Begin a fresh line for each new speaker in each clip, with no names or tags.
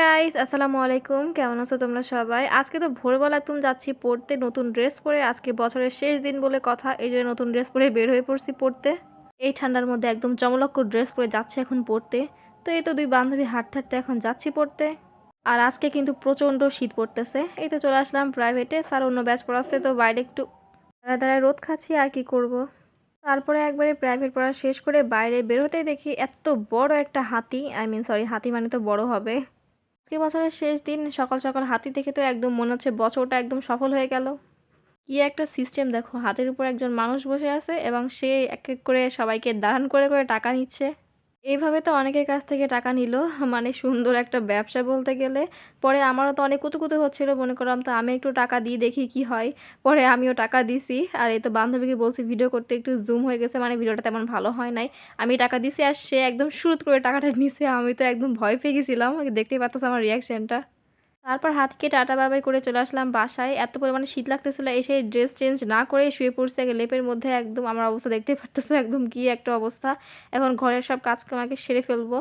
Guys আসসালামু আলাইকুম। কেমন আছো তোমরা সবাই? আজকে তো ভোরবেলা একদম যাচ্ছি পড়তে, নতুন ড্রেস পরে। আজকে বছরের শেষ দিন বলে কথা, এই জন্য নতুন ড্রেস পরে বের হয়ে পড়ছি পড়তে। এই ঠান্ডার মধ্যে একদম চমলক্ষ ড্রেস পরে যাচ্ছে এখন পড়তে। তো এই তো দুই বান্ধবী হাঁটতে হাঁটতে এখন যাচ্ছি পড়তে। আর আজকে কিন্তু প্রচণ্ড শীত পড়তেছে। এই তো চলে আসলাম প্রাইভেটে স্যার অন্য ব্যাচ পড়াচ্ছে, তো বাইরে একটু দাঁড়ায় দাঁড়ায় রোদ খাচ্ছি, আর কি করব। তারপরে একবারে প্রাইভেট পড়া শেষ করে বাইরে বেরোতেই দেখি, এত বড় একটা হাতি আই মিন সরি হাতি মানে তো বড় হবে। আজকে বছরের শেষ দিন, সকাল সকাল হাতি দেখে তো একদম মনে হচ্ছে বছরটা একদম সফল হয়ে গেল। কি একটা সিস্টেম দেখো, হাতের উপর একজন মানুষ বসে আছে এবং সে এক এক করে সবাইকে দাঁড়ান করে করে টাকা নিচ্ছে। এইভাবে তো অনেকের কাছ থেকে টাকা নিল মানে সুন্দর একটা ব্যবসা বলতে গেলে। পরে আমারও তো অনেক কুতুকুতু হচ্ছিল, মনে করলাম তো আমি একটু টাকা দিয়ে দেখি কি হয়। পরে আমিও টাকা দিছি, আর এই তো বান্ধবীকে বলছি ভিডিও করতে একটু জুম হয়ে গেছে মানে ভিডিওটা তেমন ভালো হয় নাই। আমি টাকা দিছি আর সে একদম শুরু করে টাকাটা নিছে, আমি তো একদম ভয় পেয়ে গেছিলাম, দেখতেই পাচ্ছ আমার রিয়াকশানটা তারপর হাতকে টাটা বাবাই করে চলে আসলাম বাসায়। এত পরিমাণে শীত লাগতেছিল, এসে ড্রেস চেঞ্জ না করে শুয়ে পড়ছে। লেপের মধ্যে একদম আমার অবস্থা দেখতেই পারতেছো, একদম কি একটা অবস্থা। এখন ঘরের সব কাজ আমাকে সেরে ফেলব।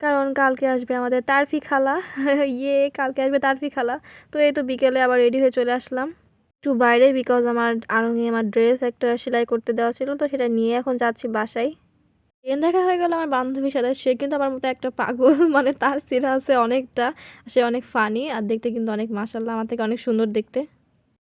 কারণ কালকে আসবে আমাদের তারফি খালা। ইয়ে কালকে আসবে তারফি খালা। তো এই তো বিকেলে আবার রেডি হয়ে চলে আসলাম। একটু বাইরে বিকজ আমার আরঙে আমার ড্রেস একটা সেলাই করতে দেওয়া ছিল, তো সেটা নিয়ে এখন যাচ্ছি বাসায়। ট্রেন দেখা হয়ে গেল আমার বান্ধবীর সাথে। সে কিন্তু আমার মতো একটা পাগল। মানে তার সিরা আছে অনেকটা। সে অনেক ফানি আর দেখতে কিন্তু অনেক মাসাল্লাহ আমার থেকে অনেক সুন্দর দেখতে।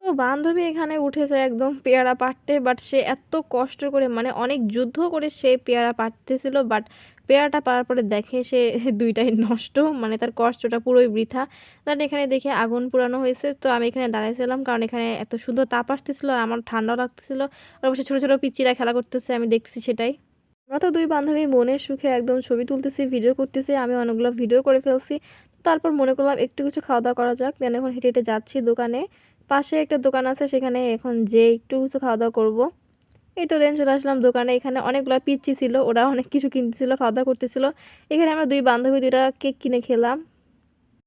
তো বান্ধবী এখানে উঠেছে একদম পেয়ারা পাড়তে। বাট সে এত কষ্ট করে মানে অনেক যুদ্ধ করে সে পেয়ারা পাড়তেছিল। বাট পেয়ারাটা পাড়ার পরে দেখে সে দুইটাই নষ্ট। মানে তার কষ্টটা পুরোই বৃথা। তার এখানে দেখে আগুন পুরানো হয়েছে। তো আমি এখানে দাঁড়াইছিলাম কারণ এখানে এত সুন্দর তাপ আসতেছিল আর আমার ঠান্ডাও লাগতেছিল। আর অবশ্যই ছোটো ছোটো পিচ্চিরা খেলা করতেছে, আমি দেখতেছি সেটাই। আমরা তো দুই বান্ধবী মনের সুখে একদম ছবি তুলতেছি ভিডিও করতেছি, আমি অনেকগুলো ভিডিও করে ফেলছি। তারপর মনে করলাম একটু কিছু খাওয়া দাওয়া করা যাক। দেন এখন হেঁটে হেঁটে যাচ্ছি দোকানে। পাশে একটা দোকান আছে, সেখানে এখন যে একটু কিছু খাওয়া দাওয়া করব। এই তো দেন চলে আসলাম দোকানে। এখানে অনেকগুলো পিচ্ছি ছিল, ওরা অনেক কিছু কিনতেছিল, খাওয়া দাওয়া করতেছিল। এখানে আমরা দুই বান্ধবী দুইটা কেক কিনে খেলাম।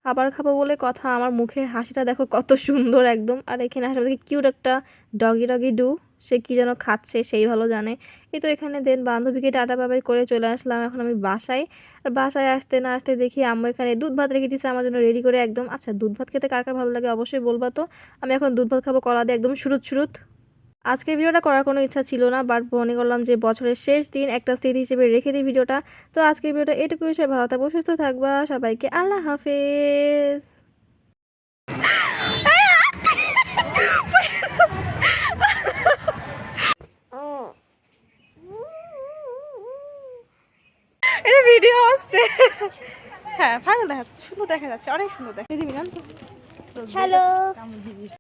খাবার খাব বলে কথা, আমার মুখের হাসিটা দেখো কত সুন্দর একদম। আর এখানে হাসি কিউট একটা ডগি ডগি ডু সে কী যেন খাচ্ছে সেই ভালো জানে। এই তো এখানে দেন বান্ধবীকে টাটা বাবাই করে চলে আসলাম এখন আমি বাসায়। আর বাসায় আসতে না আসতে দেখি আম্মু এখানে দুধ ভাত রেখে দিচ্ছে আমার জন্য রেডি করে একদম। আচ্ছা দুধ ভাত খেতে কার কার ভালো লাগে অবশ্যই বলবা তো। আমি এখন দুধ ভাত খাব কলা দিয়ে একদম শুরুত শুরুত আজকের ভিডিওটা করার কোনো ইচ্ছা ছিল না বাট মনে করলাম যে বছরের শেষ দিন একটা স্মৃতি হিসেবে রেখে দিই ভিডিওটা। তো আজকের ভিডিওটা এটুকু বিষয়ে ভালো থাকব, সুস্থ থাকবা, সবাইকে আল্লাহ হাফেজ। ভিডিও হচ্ছে হ্যাঁ ভালো দেখা যাচ্ছে। সুন্দর দেখা যাচ্ছে। অনেক সুন্দর দেখা দিবি না?
হ্যালো